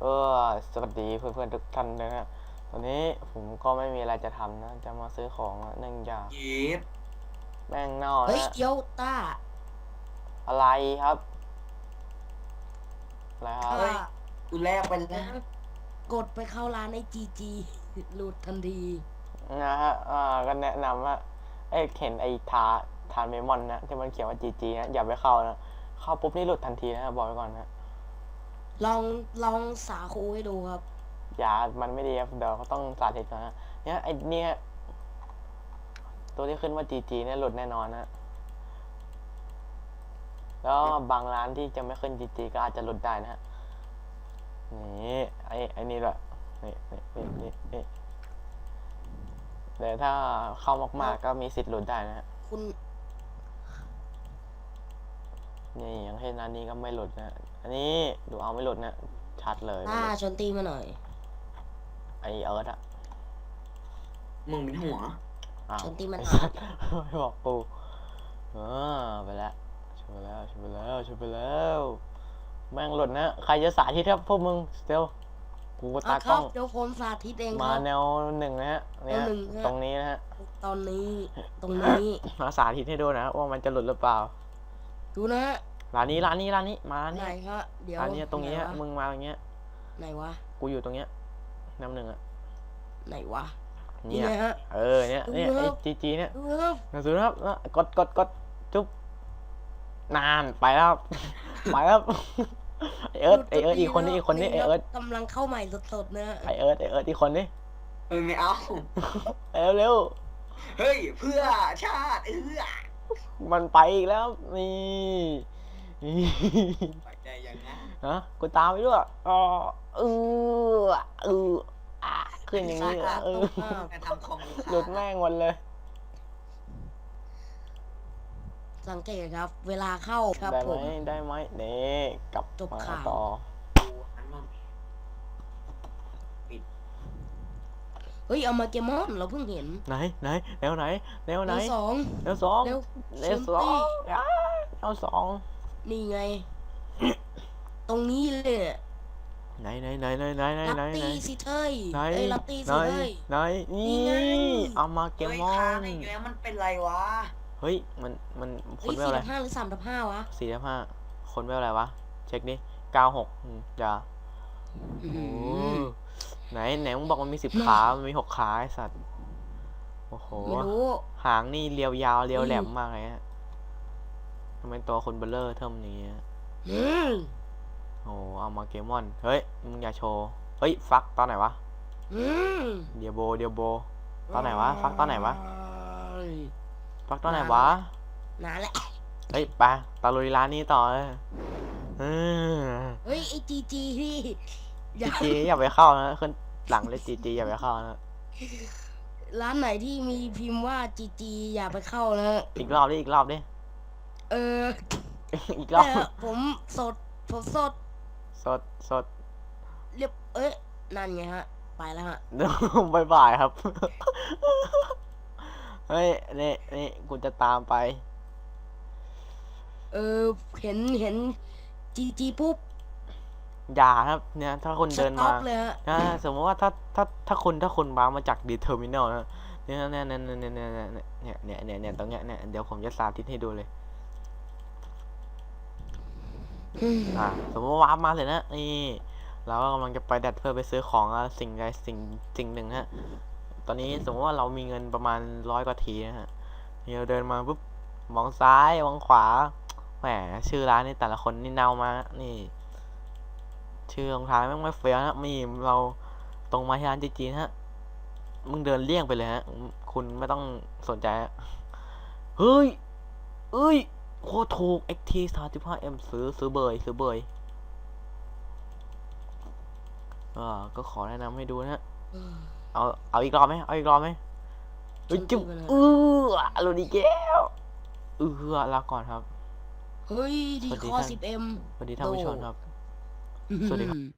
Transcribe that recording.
เออสวัสดีเพื่อนๆทุกท่านนะฮะตอนนี้ผมก็ไม่มีอะไรจะทำนะ จะมาซื้อของอะเนื่องจากเย็ดแม่งเน่าเฮ้ยนะเดี๋ยวต้าอะไรครับอะไรครับเฮ้ยกูแลกไปแล้ว กดไปเข้าร้านไอจีจีหลุดทันที นะฮะ อ่า ก็แนะนำว่าไอ้เห็นไอ้ทาทานเมมอนนะที่มันเขียนว่าจีจีนะ อย่าไปเข้านะ เข้าปุ๊บนี่หลุดทันทีนะบอกไว้ก่อนนะ ลองลองสาคูให้ดูครับ อย่ามันไม่ดีครับเดี๋ยวเขาต้องสาธิตก่อนนะเนี่ยไอ้เนี่ย ตัวที่ขึ้นว่าจีจีเนี่ยหลุดแน่นอนนะ แล้วบางร้านที่จะไม่ขึ้นจีจีก็อาจจะหลุดได้นะฮะ นี่ไอ้ไอ้นี่แหละนี่นี่นี่นี่นี่เดี๋ยวถ้าเข้ามากๆก็มีสิทธิ์หลุดได้นะฮะคุณ นี่อย่างเช่นร้านนี้ก็ไม่หลุดนะ อันนี้ดูเอาไม่หลุดนะ ชัดเลยไม่ต้าหลุดชนตีมาหน่อย ไอเอิร์ธอะมึงเป็นหัวอ้าวชนตีมันไอ้สัตว์ไม่บอกกูเออไปแล้วชนไปแล้วชนไปแล้วชนไปแล้ว แม่งหลุดนะ ใครจะสาธิตครับพวกมึงเดี๋ยวกูเอาตาคกล้รัอบงเดี๋ยวผมสาธิตเองคมารับแนวหนึ่งนะฮะเนี่ยแนวหนึ่งฮะตรงนี้นะฮะ ตอนนี้ ตรงนี้ มาสาธิตให้ดูนะว่ามันจะหลุดหรือเปล่า ดูนะฮะร้านนี้ร้านนี้ร้านนี้มาร้านไหนนี้ฮะเดี๋ยวร้านนี้ตรงนี้ไหฮะวะมึงมาตรงเนี้ย ไหนวะกูอยู่ตรงเนี้ยน้ำหนึ่งอะไหนวะนี่เนี่ยไงฮะ เออเนี่ยเนี่ยดูคไอ้รับ จีจีเนี่ยดูครับหนังสือนะครับอะกดกดกดจุ๊บนานไปแล้วครับ ไปแล้วครับไอเอิร์ธไอเอิร์ธอีกคนนี้อีกคนนี้ไอเอิร์ธกำลังเข้าใหม่สดๆนะฮะไอเอิร์ธไอเอิร์ธอีกคนนี้เออไม่เอา เร็วเร็วเฮ้ย เพื่อชาติเออ มันไปอีกแล้วนี่นี่ปัจจัยอย่างนั้นฮะกูตามไปด้วยอ๋อเออเอออะขึ้นอย่างนี้เหรอเออการทำคอมมูหลุดแม่งหมดเลย สังเกตครับ เวลาเข้าครับได้ผไหมม ได้ไหมนี่กลับจบมาข่าว ต่อ อันนั้น เฮ้ยเอามาเกมอนเราเพิ่งเห็นไหนไหนแนวไหนแนวไหนเร็วสองแนวสองเร็วแนวสองอะแนวสองนี่ไง ตรงนี้เลยเนี่ยไหนไหนไหนไหนไหนไหนลัตไหนไหนตี้สิเทยไหนเอ้ยลัตตี้ไหนสิเทยไหนนี่นี่ไงเอามาเกมเฮ้ยมอค้างนอีกแล้วมันเป็นไรวะเฮ้ยมันมันคเฮ้นยเวลสี่อะไรทับห้าหรือสามทับห้าวะสี่ทับห้าคนเวลอะไรวะเช็คดิเก้าหกอืมอย่า อื้อโอ้หือไหนไหนมึงบอกมันมีสิบขา มันมีหกขาไอสัตว์ โอ้โห ไม่รู้ หางนี่เรียวยาวเรียวอืมแหลมมากเลยฮะทำไมตัวคนเบลเลอร์เทิมนี้อะอืมโอ้เอามาเกมอน เฮ้ย มึงอย่าโชว์ เฮ้ย ฟักตอนไหนวะ อืมเดียโบ เดียโบ ตอนไหนวะ ฟักตอนไหนวะ เอ้ยฟักตอนไหนวะ นานแหละเฮ้ยไปตะลุยร้านนี้ต่อเลยเออเฮ้ยไอจีจีที่ อย่าจีอย่าไปเข้านะขึ้นหลังเลยจีจีอย่าไปเข้านะร้านไหนที่มีพิมพ์ว่าจีจีอย่าไปเข้านะอีกรอบดิอีกรอบดิเอออีกรอบเนี่ยผมสดผมสดสดสดเรียบเอ้ยนั่นไงฮะ ไปแล้วฮะบายบายครับเฮ้ยนี่นี่กูจะตามไป เออเห็นเห็นจีจีปุ๊บ อย่าครับเนี่ยถ้าคุณสเดินต็อมาปเลยฮะถ้าสมมติว่าถ้าถ้าถ้าคุณถ้าคุณมามาจากดีเทอร์มินอลนะเนี่ยเนี่ยเนี่ยเนี่ยเนี่ยเนี่ยเนี่ยเนี่ยเนี่ยตรงเนี้ยเนี่ยเดี๋ยวผมจะสาธิตให้ดูเลยอืมอ่าสมมติว่าวาร์ปมาเลยนะนี่เราก็กำลังจะไปดัดเพื่อไปซื้อของอะสิ่งใดสิ่งสิ่งหนึ่งฮะตอนนี้สมมติว่าเรามีเงินประมาณร้อยกว่าทีนะฮะนี่เราเดินมาปุ๊บมองซ้ายมองขวาแหมชื่อร้านนี่แต่ละคนนี่เน่ามานี่ ชื่อรองเท้าแม่งไม่เฟี้ยวนะมีเราตรงมาที่ร้านจีนฮะ มึงเดินเลี่ยงไปเลยฮะ คุณไม่ต้องสนใจฮะ เฮ้ย เอ้ย โคตรถูก XT 35 M ซื้อซื้อเบยซื้อเบยอ่าก็ขอแนะนำให้ดูนะฮะ เอา เอาอีกรอบไหมเอาอีกรอบไหมเฮ้ยฉันจุ๊บตีมันนะเออลุดีแก้วเออลาก่อนครับ เฮ้ย ดีสวัสดีคอท่านสิบเอ็มสวัสดีท่านผู้ชมครับ สวัสดีครับ